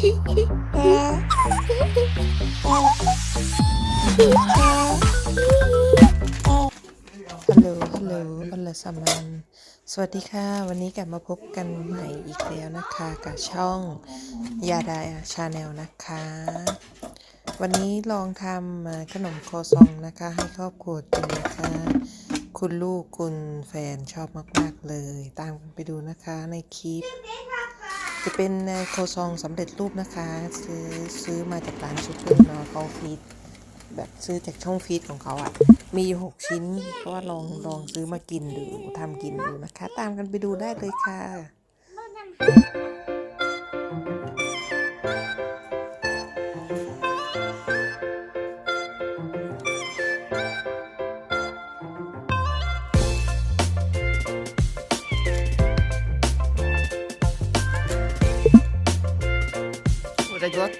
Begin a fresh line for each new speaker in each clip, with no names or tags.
ฮัลโหล ฮัลโหลอัลลสมันสวัสดีค่ะ วันนี้กลับมาพบกันใหม่อีกแล้วนะคะ กับช่องยาดาชาแนลนะคะ วันนี้ลองทำขนมโคซองนะคะ ให้ครอบครัวกินนะคะ คุณลูกคุณแฟนชอบมาก ๆ เลย ตามไปดูนะคะในคลิป จะเป็นเอ่อโคซองสำเร็จรูปนะคะ ซื้อซื้อมาจากร้านซุดเปอร์นเขาฟีดแบบซื้อจากช่องฟีดของเขาอะ่ะ มีอยู่หกชิ้นก็ลองลองซื้อมากินดูทำกินดูนะคะ ตามกันไปดูได้เลยค่ะ What I got?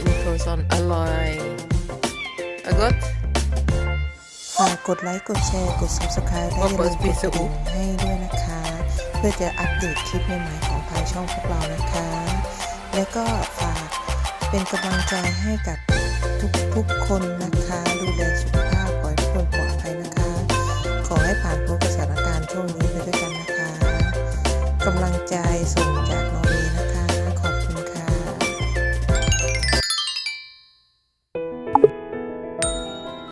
In croissant อร่อย I got ฝากกดไลค์กดแชร์กด subscribe และอย่าลืมกดกระดิ่งให้ด้วยนะคะ เพื่อจะอัปเดตคลิปใหม่ๆของทางช่องพวกเรานะคะ แล้วก็ฝากเป็นกำลังใจให้กับทุกๆคนนะคะ กำลังใจส่ง